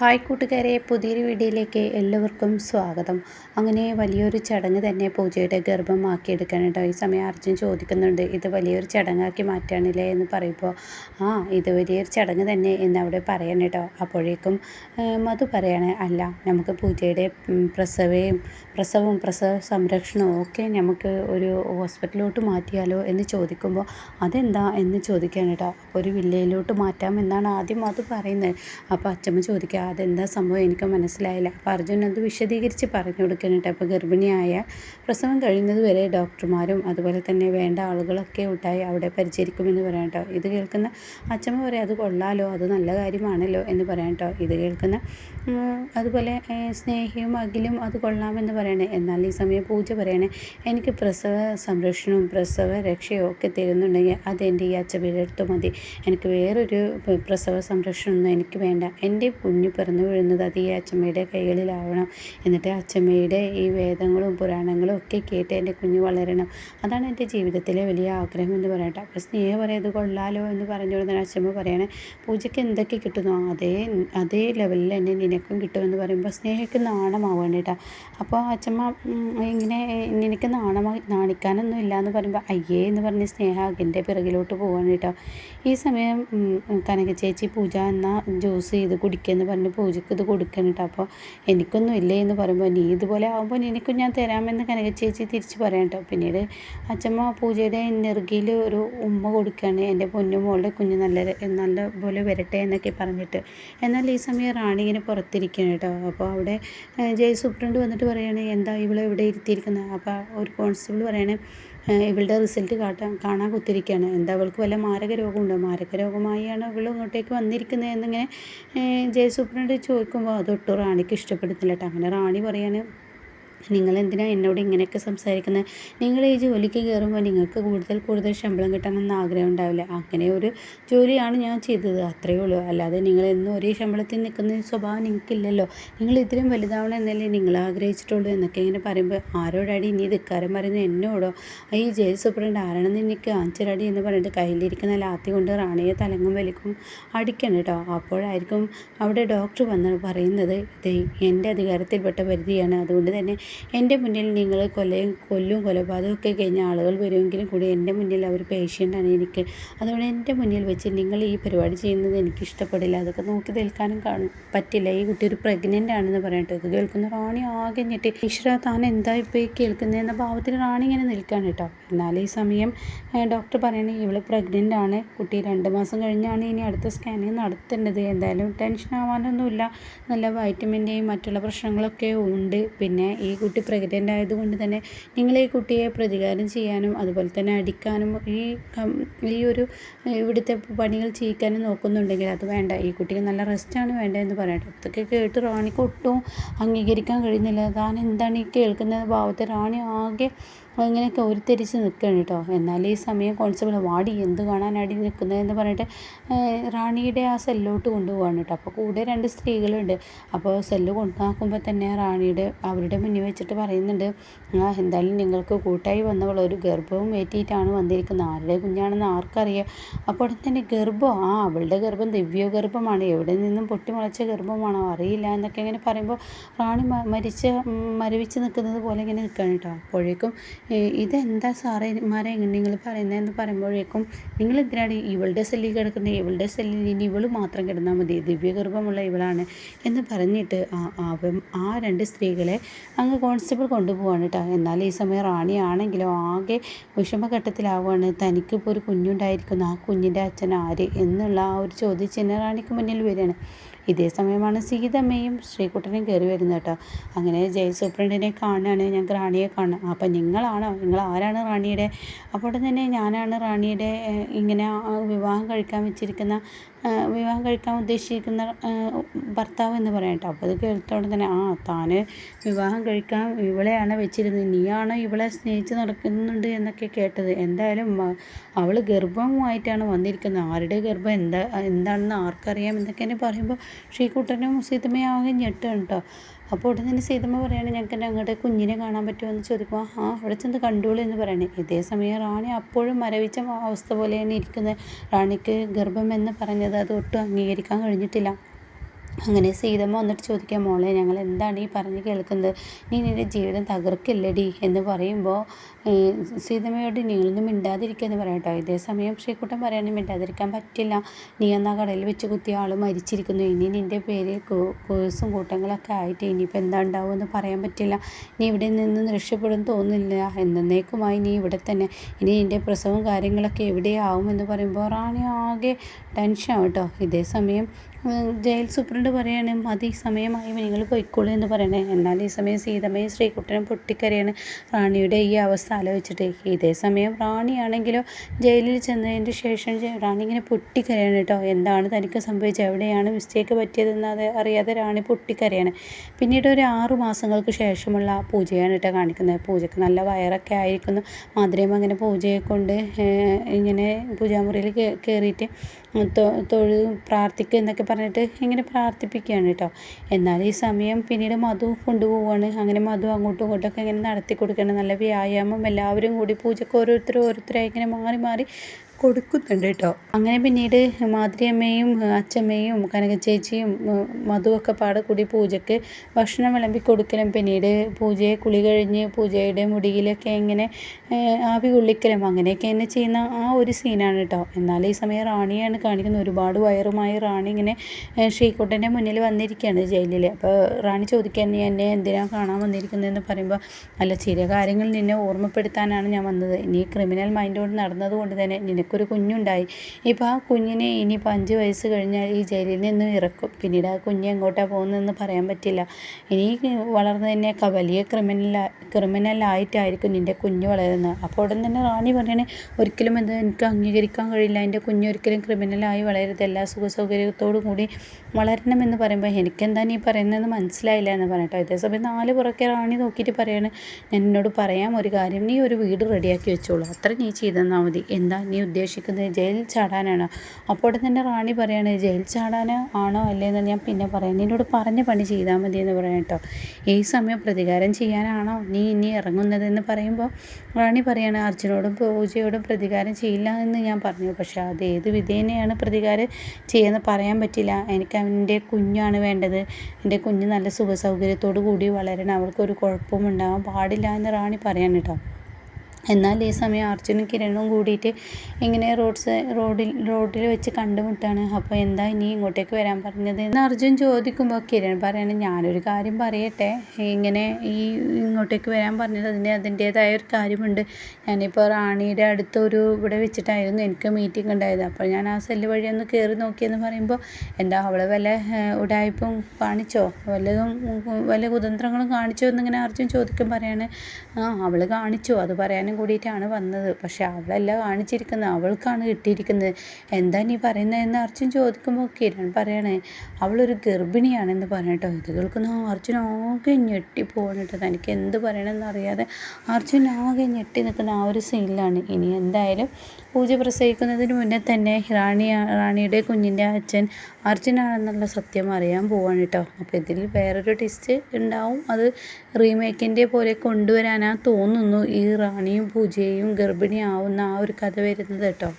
Hi കൂട്ടുകാരെ പുതിയൊരു വീഡിയോയിലേക്ക് എല്ലാവർക്കും സ്വാഗതം. അങ്ങനെ വലിയൊരു ചടങ്ങ് തന്നെ പൂജയുടെ ഗർഭം ആക്കിയെടുക്കാൻ കേട്ടോ ഈ സമയം അർജുൻ ചോദിക്കുന്നുണ്ട്. ഇത് വലിയൊരു ചടങ്ങാക്കി മാറ്റാണില്ലേ എന്ന് പറയുമ്പോൾ ആ ഇത് വലിയൊരു ചടങ്ങ് തന്നെ എന്ന് അവിടെ പറയണം കേട്ടോ. അപ്പോഴേക്കും മധു പറയണേ അല്ല നമുക്ക് പൂജയുടെ പ്രസവയും പ്രസവവും പ്രസവ സംരക്ഷണവും ഒക്കെ നമുക്ക് ഒരു ഹോസ്പിറ്റലിലോട്ട് മാറ്റിയാലോ എന്ന് ചോദിക്കുമ്പോൾ അതെന്താ? എന്ന് ചോദിക്കാൻ കേട്ടോ. ഒരു വില്ലയിലോട്ട് മാറ്റാമെന്നാണ് ആദ്യം മധു പറയുന്നത്. അപ്പോൾ അച്ഛമ്മ ചോദിക്കുക അതെന്താ സംഭവം? എനിക്ക് മനസ്സിലായില്ല. അപ്പോൾ അർജുൻ അത് വിശദീകരിച്ച് പറഞ്ഞു കൊടുക്കുന്നുണ്ട് അപ്പോൾ ഗർഭിണിയായ പ്രസവം കഴിയുന്നത് വരെ ഡോക്ടർമാരും അതുപോലെ തന്നെ വേണ്ട ആളുകളൊക്കെ ഉണ്ടായി അവിടെ പരിചരിക്കുമെന്ന് പറയാം കേട്ടോ. ഇത് കേൾക്കുന്ന അച്ഛമ്മ പറയാം അത് കൊള്ളാലോ അത് നല്ല കാര്യമാണല്ലോ എന്ന് പറയാം കേട്ടോ. ഇത് കേൾക്കുന്ന അതുപോലെ സ്നേഹിയും അഖിലും അത് കൊള്ളാമെന്ന് പറയണേ. എന്നാൽ ഈ സമയം പൂജ പറയണേ എനിക്ക് പ്രസവ സംരക്ഷണവും പ്രസവ രക്ഷയും ഒക്കെ തരുന്നുണ്ടെങ്കിൽ അത് എന്റെ ഈ അച്ഛമ്മയുടെ അടുത്ത് മതി. എനിക്ക് വേറൊരു പ്രസവ സംരക്ഷണമൊന്നും എനിക്ക് വേണ്ട. എന്റെ കുഞ്ഞു പിറന്നു വീഴുന്നത് അത് ഈ അച്ചമ്മയുടെ കൈകളിലാവണം. എന്നിട്ട് അച്ചമ്മയുടെ ഈ വേദങ്ങളും പുരാണങ്ങളും ഒക്കെ കേട്ട് എന്റെ കുഞ്ഞ് വളരണം. അതാണ് എന്റെ ജീവിതത്തിലെ വലിയ ആഗ്രഹം എന്ന് പറയട്ടെ അപ്പോൾ സ്നേഹ പറയാം കൊള്ളാലോ എന്ന് പറഞ്ഞുകൊണ്ട് അച്ചമ്മ പറയണേ പൂജയ്ക്ക് എന്തൊക്കെ കിട്ടുന്നു അതേ അതേ ലെവലിൽ തന്നെ നിനക്കും കിട്ടുമെന്ന് പറയുമ്പോൾ സ്നേഹയ്ക്ക് നാണമാവാണ് കേട്ടോ. അപ്പോൾ അച്ചമ്മ ഇങ്ങനെ നിനക്ക് നാണമാ നാണിക്കാനൊന്നും ഇല്ല എന്ന് പറയുമ്പോൾ അയ്യേ എന്ന് പറഞ്ഞ് സ്നേഹ അകിന്റെ പിറകിലോട്ട് പോവാണ് കേട്ടോ. ഈ സമയം കനക ചേച്ചി പൂജ എന്ന ജ്യൂസ് ചെയ്ത് കുടിക്കുക എന്ന് പറഞ്ഞ് പൂജയ്ക്ക് ഇത് കൊടുക്കണം കേട്ടോ. അപ്പോൾ എനിക്കൊന്നും ഇല്ലേ എന്ന് പറയുമ്പോൾ നീ ഇതുപോലെ ആകുമ്പോൾ നിനക്കും ഞാൻ തരാമെന്ന് കനക ചേച്ചി തിരിച്ച് പറയാം കേട്ടോ. പിന്നീട് അച്ഛമ്മ പൂജയുടെ നെറുകിയിൽ ഒരു ഉമ്മ കൊടുക്കുകയാണ്. എന്റെ പൊന്നു മോളുടെ കുഞ്ഞ് നല്ല നല്ല പോലെ വരട്ടെ എന്നൊക്കെ പറഞ്ഞിട്ട്. എന്നാൽ ഈ സമയം റാണി ഇങ്ങനെ പുറത്തിരിക്കുകയാണ് കേട്ടോ. അപ്പോൾ അവിടെ ജയ് സൂപ്രണ്ട് വന്നിട്ട് പറയുകയാണ് എന്താ ഇവളെ ഇവിടെ ഇരുത്തിയിരിക്കുന്നത്? അപ്പോൾ ഒരു കോൺസ്റ്റബിൾ പറയണേ ഇവളുടെ റിസൾട്ട് കാട്ടാൻ കാണാൻ കുത്തിരിക്കുകയാണ് എന്താ അവൾക്ക് വല്ല മാരക രോഗമുണ്ടോ? മാരക രോഗമായാണ് അവൾ ഇങ്ങോട്ടേക്ക് വന്നിരിക്കുന്നത് എന്നിങ്ങനെ ജയസൂപ്രണ്ട് ചോദിക്കുമ്പോൾ അതൊട്ടും റാണിക്ക് ഇഷ്ടപ്പെടുന്നില്ല കേട്ടോ അങ്ങനെ റാണി പറയാണ് നിങ്ങൾ എന്തിനാണ് എന്നോട് ഇങ്ങനെയൊക്കെ സംസാരിക്കുന്നത് നിങ്ങൾ ഈ ജോലിക്ക് കയറുമ്പോൾ നിങ്ങൾക്ക് കൂടുതൽ കൂടുതൽ ശമ്പളം കിട്ടണമെന്ന് ആഗ്രഹം ഉണ്ടാവില്ല. അങ്ങനെ ഒരു ജോലിയാണ് ഞാൻ ചെയ്തത്. അത്രയേ ഉള്ളൂ. അല്ലാതെ നിങ്ങൾ എന്നും ഒരേ ശമ്പളത്തിൽ നിൽക്കുന്ന സ്വഭാവം നിങ്ങൾക്കില്ലല്ലോ. നിങ്ങൾ ഇതിലും വലുതാവണം എന്നല്ലേ നിങ്ങൾ ആഗ്രഹിച്ചിട്ടുള്ളൂ എന്നൊക്കെ ഇങ്ങനെ പറയുമ്പോൾ ആരോടടി ഇനി ധിക്കാരം പറയുന്നത് എന്നോടോ? ഈ ജയിൽ സൂപ്രണ്ട് ആരാണെന്ന് എനിക്ക് അഞ്ചരടി എന്ന് പറഞ്ഞിട്ട് കയ്യിലിരിക്കുന്ന ലാത്തി കൊണ്ട് റാണിയെ തലങ്ങും വലിക്കും അടിക്കണം കേട്ടോ. അപ്പോഴായിരിക്കും അവിടെ ഡോക്ടർ വന്ന് പറയുന്നത് ഇത് എന്റെ അധികാരത്തിൽപ്പെട്ട പരിധിയാണ്. അതുകൊണ്ട് തന്നെ എന്റെ മുന്നിൽ നിങ്ങൾ കൊലയും കൊല്ലും കൊലപാതകമൊക്കെ കഴിഞ്ഞ ആളുകൾ വരുമെങ്കിലും കൂടി എന്റെ മുന്നിൽ അവർ പേഷ്യന്റാണ് എനിക്ക്. അതുകൊണ്ട് എന്റെ മുന്നിൽ വെച്ച് നിങ്ങൾ ഈ പരിപാടി ചെയ്യുന്നത് എനിക്ക് ഇഷ്ടപ്പെടില്ല. അതൊക്കെ നോക്കി നിൽക്കാനും പറ്റില്ല. ഈ കുട്ടി ഒരു പ്രഗ്നന്റ് ആണെന്ന് പറയട്ടെ. ഇത് കേൾക്കുന്ന റാണി ആകെ ഞെട്ടി. ഈശ്വര താൻ എന്താ ഇപ്പോൾ ഈ കേൾക്കുന്നതെന്ന ഭാവത്തിൽ റാണി ഇങ്ങനെ നിൽക്കുകയാണ് കേട്ടോ. എന്നാൽ ഈ സമയം ഡോക്ടർ പറയണേ ഇവൾ പ്രഗ്നന്റ് ആണ്. കുട്ടി രണ്ട് മാസം കഴിഞ്ഞാണ് ഇനി അടുത്ത സ്കാനിങ് നടത്തേണ്ടത്. എന്തായാലും ടെൻഷൻ ആവാനൊന്നുമില്ല. നല്ല വൈറ്റമിന്റെയും മറ്റുള്ള പ്രശ്നങ്ങളൊക്കെ ഉണ്ട്. പിന്നെ ഈ കുട്ടി പ്രഗ്നന്റ് ആയതുകൊണ്ട് തന്നെ നിങ്ങൾ ഈ കുട്ടിയെ പ്രതികാരം ചെയ്യാനും അതുപോലെ തന്നെ അടിക്കാനും ഈ ഈ ഒരു ഇവിടുത്തെ പണികൾ ചെയ്യിക്കാനും നോക്കുന്നുണ്ടെങ്കിൽ അത് വേണ്ട. ഈ കുട്ടിക്ക് നല്ല റെസ്റ്റാണ് വേണ്ടതെന്ന് പറയട്ടെ. ഇതൊക്കെ കേട്ട് റാണിക്ക് ഒട്ടും അംഗീകരിക്കാൻ കഴിയുന്നില്ല. താൻ എന്താണ് ഈ കേൾക്കുന്ന ഭാവത്തെ റാണി ആകെ ഇങ്ങനെയൊക്കെ ഉരുത്തിരിച്ച് നിൽക്കുകയാണ് കേട്ടോ. എന്നാൽ ഈ സമയം കോൺസ്റ്റബിൾ വാടി എന്ത് കാണാനാടി നിൽക്കുന്നതെന്ന് പറഞ്ഞിട്ട് റാണിയുടെ ആ സെല്ലോട്ട് കൊണ്ടുപോവാണ് കേട്ടോ. അപ്പോൾ കൂടെ രണ്ട് സ്ത്രീകളുണ്ട്. അപ്പോൾ സെല്ല് കൊണ്ടാക്കുമ്പോൾ തന്നെ റാണിയുടെ അവരുടെ മുന്നിൽ വെച്ചിട്ട് പറയുന്നുണ്ട് ആ എന്തായാലും നിങ്ങൾക്ക് കൂട്ടായി വന്നവൾ ഒരു ഗർഭവും ഏറ്റിയിട്ടാണ് വന്നിരിക്കുന്നത്. ആരുടെ കുഞ്ഞാണെന്ന് ആർക്കറിയാം. അപ്പോൾ അവിടെ തന്നെ ഗർഭം ആ അവളുടെ ഗർഭം ദിവ്യ ഗർഭമാണ്. എവിടെ നിന്നും പൊട്ടിമുളച്ച ഗർഭമാണോ അറിയില്ല എന്നൊക്കെ ഇങ്ങനെ പറയുമ്പോൾ റാണി മരിച്ച മരവിച്ച് നിൽക്കുന്നത് പോലെ ഇങ്ങനെ നിൽക്കുകയാണ് കേട്ടോ. അപ്പോഴേക്കും ഇതെന്താ സാറേ? മാരെ നിങ്ങൾ പറയുന്നതെന്ന് പറയുമ്പോഴേക്കും നിങ്ങൾ എന്തിനാണ് ഇവളുടെ സെല്ലിൽ കിടക്കുന്നത്? ഇവളുടെ സെല്ലിൽ ഇനി ഇവൾ മാത്രം കിടന്നാൽ മതി. ദിവ്യഗർഭമുള്ള ഇവളാണ് എന്ന് പറഞ്ഞിട്ട് ആ ആ രണ്ട് സ്ത്രീകളെ അങ്ങ് കോൺസ്റ്റബിൾ കൊണ്ടുപോവാണ് കേട്ടോ എന്നാൽ ഈ സമയം റാണിയാണെങ്കിലോ ആകെ വിഷമഘട്ടത്തിലാവുകയാണ്. തനിക്കിപ്പോൾ ഒരു കുഞ്ഞുണ്ടായിരിക്കുന്നു. ആ കുഞ്ഞിന്റെ അച്ഛൻ ആര്? എന്നുള്ള ആ ഒരു ചോദ്യം ചോദ്യചിഹ്നം റാണിക്ക് മുന്നിൽ വരികയാണ്. ഇതേ സമയമാണ് സീതമ്മയും ശ്രീകുട്ടനും കയറി വരുന്നത് കേട്ടോ. അങ്ങനെ ജയസൂപ്രണ്ടിനെ സൂപ്രണ്ടിനെ കാണുകയാണ്. ഞങ്ങൾക്ക് റാണിയെ കാണാം അപ്പം നിങ്ങളാണോ? നിങ്ങൾ ആരാണ് റാണിയുടെ? അപ്പോൾ തന്നെ ഞാനാണ് റാണിയുടെ ഇങ്ങനെ വിവാഹം കഴിക്കാൻ വെച്ചിരിക്കുന്ന വിവാഹം കഴിക്കാൻ ഉദ്ദേശിക്കുന്ന ഭർത്താവ് എന്ന് പറയാം കേട്ടോ. അപ്പോൾ അത് കേട്ടോടെ തന്നെ ആ താൻ വിവാഹം കഴിക്കാൻ ഇവളെയാണ് വെച്ചിരുന്നത്. നീയാണ് ഇവളെ സ്നേഹിച്ച് നടക്കുന്നുണ്ട് എന്നൊക്കെ കേട്ടത്. എന്തായാലും അവൾ ഗർഭവുമായിട്ടാണ് വന്നിരിക്കുന്നത്. ആരുടെ ഗർഭം? എന്താ എന്താണെന്ന് ആർക്കറിയാം എന്നൊക്കെ പറയുമ്പോൾ ശ്രീകുട്ടനും സീതമ്മയും ആകെ ഞെട്ടാണ് കേട്ടോ. അപ്പോൾ ഉടനെ സീതമ്മ പറയുകയാണ് ഞങ്ങൾക്ക് ഞങ്ങളുടെ കുഞ്ഞിനെ കാണാൻ പറ്റുമോ എന്ന് ചോദിക്കുമ്പോൾ ആ അവിടെ ചെന്ന് കണ്ടോളൂ എന്ന് പറയണേ. ഇതേ സമയം റാണി അപ്പോഴും മരവിച്ച അവസ്ഥ പോലെയാണ് ഇരിക്കുന്നത് റാണിക്ക് ഗർഭം എന്ന് പറഞ്ഞത് അത് ഒട്ടും അംഗീകരിക്കാൻ കഴിഞ്ഞിട്ടില്ല. അങ്ങനെ സീതമ്മ വന്നിട്ട് ചോദിക്കാം മോളെ ഞങ്ങൾ എന്താണ് ഈ പറഞ്ഞ് കേൾക്കുന്നത്? നീ നിന്റെ ജീവിതം തകർക്കില്ലടി എന്ന് പറയുമ്പോൾ സീതമ്മയോട് നിങ്ങളൊന്നും മിണ്ടാതിരിക്കുക എന്ന് പറയാം കേട്ടോ. ഇതേ സമയം ശ്രീക്കുട്ടൻ പറയാനും മിണ്ടാതിരിക്കാൻ പറ്റില്ല. നീ എന്നാ കടയിൽ വെച്ച് കുത്തിയ ആൾ മരിച്ചിരിക്കുന്നു. ഇനി നിന്റെ പേര് കേസും കൂട്ടങ്ങളൊക്കെ ആയിട്ട് ഇനിയിപ്പോൾ എന്താ ഉണ്ടാവുമെന്ന് പറയാൻ പറ്റില്ല. നീ ഇവിടെ നിന്ന് രക്ഷപ്പെടും തോന്നുന്നില്ല. എന്നേക്കുമായി നീ ഇവിടെ തന്നെ. ഇനി നിന്റെ പ്രസവം കാര്യങ്ങളൊക്കെ എവിടെയാവും എന്ന് പറയുമ്പോൾ റാണി ആകെ ടെൻഷൻ കേട്ടോ. ഇതേ സമയം ജയിൽ സൂപ്രണ്ട് പറയാണ് മതി സമയമായി നിങ്ങൾ പോയിക്കോളൂ എന്ന് പറയണേ. എന്നാൽ ഈ സമയം സീതമ്മയും ശ്രീകുട്ടനും പൊട്ടിക്കരയാണ്. റാണിയുടെ ഈ അവസ്ഥ ആലോചിച്ചിട്ട് ഇതേ സമയം റാണിയാണെങ്കിലോ ജയിലിൽ ചെന്നതിന് ശേഷം റാണി ഇങ്ങനെ പൊട്ടിക്കരയാണ് കേട്ടോ. എന്താണ് തനിക്ക് സംഭവിച്ചത്? എവിടെയാണ് മിസ്റ്റേക്ക് പറ്റിയതെന്ന് അത് അറിയാതെ റാണി പൊട്ടിക്കരയാണ്. പിന്നീട് ഒരു ആറു മാസങ്ങൾക്ക് ശേഷമുള്ള പൂജയാണ് കേട്ടോ കാണിക്കുന്നത്. പൂജക്ക് നല്ല വയറൊക്കെ ആയിരിക്കുന്നു. മാതിരിയമ്മ അങ്ങനെ പൂജയെ കൊണ്ട് ഇങ്ങനെ പൂജാമുറിയിൽ കയറിയിട്ട് തൊഴു പ്രാർത്ഥിക്കുക എന്നൊക്കെ പറഞ്ഞിട്ട് ഇങ്ങനെ പ്രാർത്ഥിപ്പിക്കുകയാണ് കേട്ടോ. എന്നാൽ ഈ സമയം പിന്നീട് മധു കൊണ്ടുപോവുകയാണ്. അങ്ങനെ മധു അങ്ങോട്ടും ഇങ്ങോട്ടൊക്കെ ഇങ്ങനെ നടത്തി കൊടുക്കുകയാണ് നല്ല വ്യായാമം എല്ലാവരും കൂടി പൂജക്ക് ഓരോരുത്തർ ഓരോരുത്തരായി ഇങ്ങനെ മാറി മാറി കൊടുക്കുന്നുണ്ട് കേട്ടോ. അങ്ങനെ പിന്നീട് മാതിരിയമ്മയും അച്ചമ്മയും കനക ചേച്ചിയും മധുവൊക്കെ പാടെ കൂടി പൂജയ്ക്ക് ഭക്ഷണം വിളമ്പി കൊടുക്കലും. പിന്നീട് പൂജയെ കുളി കഴിഞ്ഞ് പൂജയുടെ മുടിയിലൊക്കെ ഇങ്ങനെ ആവി കൊള്ളിക്കലും. അങ്ങനെയൊക്കെ എന്നെ ചെയ്യുന്ന ആ ഒരു സീനാണ് കേട്ടോ. എന്നാൽ ഈ സമയം റാണിയാണ് കാണിക്കുന്നത്. ഒരുപാട് വയറുമായി റാണി ഇങ്ങനെ ശ്രീകുട്ടന്റെ മുന്നിൽ വന്നിരിക്കുകയാണ് ജയിലിൽ അപ്പോൾ റാണി ചോദിക്കാൻ നീ എന്നെ എന്തിനാണ് കാണാൻ വന്നിരിക്കുന്നതെന്ന് പറയുമ്പോൾ അല്ല ചില കാര്യങ്ങൾ നിന്നെ ഓർമ്മപ്പെടുത്താനാണ് ഞാൻ വന്നത്. നീ ക്രിമിനൽ മൈൻഡോട് നടന്നതുകൊണ്ട് തന്നെ നിനക്ക് ഒരു കുഞ്ഞുണ്ടായി. ഇപ്പോൾ ആ കുഞ്ഞിനെ ഇനിയിപ്പോൾ അഞ്ച് വയസ്സ് കഴിഞ്ഞാൽ ഈ ജയിലിൽ നിന്ന് ഇറക്കും. പിന്നീട് ആ കുഞ്ഞ് എങ്ങോട്ടാണ് പോകുന്നതെന്ന് പറയാൻ പറ്റില്ല. ഇനി വളർന്നു തന്നെയൊക്കെ വലിയ ക്രിമിനൽ ക്രിമിനലായിട്ടായിരിക്കും നിന്റെ കുഞ്ഞ് വളരുന്നത്. അപ്പോൾ ഉടൻ തന്നെ റാണി പറയണേ ഒരിക്കലും ഇത് എനിക്ക് അംഗീകരിക്കാൻ കഴിയില്ല. എന്റെ കുഞ്ഞ് ഒരിക്കലും ക്രിമിനലായി വളരരുത്. എല്ലാ സുഖ സൗകര്യത്തോടു കൂടി വളരണമെന്ന് പറയുമ്പോൾ എനിക്കെന്താ നീ പറയുന്നതെന്ന് മനസ്സിലായില്ല എന്ന് പറഞ്ഞിട്ടോ. അതേസമയം നാല് പുറക്കെ റാണി നോക്കിയിട്ട് പറയാണ് ഞാൻ എന്നോട് പറയാം ഒരു കാര്യം. നീ ഒരു വീട് റെഡിയാക്കി വെച്ചോളൂ. അത്ര നീ ചെയ്തെന്നാൽ മതി. എന്താ നീ ഉദ്ദേശിക്കുന്നത് ഉദ്ദേശിക്കുന്നത് ജയിലിൽ ചാടാനാണ്. അപ്പോൾ തന്നെ റാണി പറയാണ് ജയിൽ ചാടാൻ ആണോ അല്ലേ എന്ന് ഞാൻ പിന്നെ പറയാം. നിന്നോട് പറഞ്ഞ പണി ചെയ്താൽ മതി എന്ന് പറയാം കേട്ടോ. ഈ സമയം പ്രതികാരം ചെയ്യാനാണോ നീ ഇനി ഇറങ്ങുന്നതെന്ന് പറയുമ്പോൾ റാണി പറയാണ് അർജുനോടും പൂജയോടും പ്രതികാരം ചെയ്യില്ല എന്ന് ഞാൻ പറഞ്ഞു. പക്ഷേ അത് ഏത് വിധേനയാണ് പ്രതികാരം ചെയ്യുന്നത് പറയാൻ പറ്റില്ല. എനിക്ക് അവന്റെ കുഞ്ഞാണ് വേണ്ടത്. എന്റെ കുഞ്ഞ് നല്ല സുഖ സൗകര്യത്തോടു കൂടി വളരണം. അവൾക്കൊരു കുഴപ്പവും ഉണ്ടാവാൻ പാടില്ല എന്ന് റാണി പറയാൻ കേട്ടോ. എന്നാൽ ഈ സമയം അർജുനും കിരണും കൂടിയിട്ട് ഇങ്ങനെ റോഡ് റോഡിൽ റോഡിൽ വെച്ച് കണ്ടുമുട്ടാണ്. അപ്പോൾ എന്താ ഇനി ഇങ്ങോട്ടേക്ക് വരാൻ പറഞ്ഞത്? എന്ന് അർജുൻ ചോദിക്കുമ്പോൾ കിരൺ പറയണം ഞാനൊരു കാര്യം പറയട്ടെ. ഇങ്ങനെ ഈ ഇങ്ങോട്ടേക്ക് വരാൻ പറഞ്ഞത് അതിന് അതിന്റേതായ ഒരു കാര്യമുണ്ട്. ഞാനിപ്പോൾ റാണിയുടെ അടുത്തൊരു ഇവിടെ വെച്ചിട്ടായിരുന്നു എനിക്ക് മീറ്റിംഗ് ഉണ്ടായത്. അപ്പോൾ ഞാൻ ആ സെല്ല് വഴി ഒന്ന് കയറി നോക്കിയെന്ന് പറയുമ്പോൾ എന്താ അവളെ വല്ല ഉടായ്പും കാണിച്ചോ? വല്ലതും വല്ല കുതന്ത്രങ്ങളും കാണിച്ചോ? എന്നിങ്ങനെ അർജുൻ ചോദിക്കും പറയാണ് ആ അവൾ കാണിച്ചു. അത് പറയാൻ പറയാനും കൂടിയിട്ടാണ് വന്നത്. പക്ഷെ അവളല്ല കാണിച്ചിരിക്കുന്നത്. അവൾക്കാണ് കിട്ടിയിരിക്കുന്നത്. എന്താ നീ പറയുന്നതെന്ന് അർജുൻ ചോദിക്കുമ്പോൾ കിരൺ പറയണേ അവളൊരു ഗർഭിണിയാണെന്ന് പറഞ്ഞിട്ടോ ഇത് കേൾക്കുന്ന അർജുൻ ആകെ ഞെട്ടിപ്പോവാണ് കേട്ടോ തനിക്ക് എന്ത് പറയണമെന്ന് അറിയാതെ അർജുൻ ആകെ ഞെട്ടി നിൽക്കുന്ന ആ ഒരു സീനിലാണ് ഇനി എന്തായാലും പൂജ പ്രസവിക്കുന്നതിന് മുന്നേ തന്നെ റാണി റാണിയുടെ കുഞ്ഞിന്റെ അച്ഛൻ അർജുനാണെന്നുള്ള സത്യം അറിയാൻ പോവാണ് കേട്ടോ അപ്പോൾ ഇതിൽ വേറൊരു ടിസ്റ്റ് ഉണ്ടാവും. അത് റീമേക്കിന്റെ പോലെ കൊണ്ടുവരാനാ തോന്നുന്നു ഈ റാണിയും പൂജയും ഗർഭിണിയാവുന്ന ആ ഒരു കഥ വരുന്നത് കേട്ടോ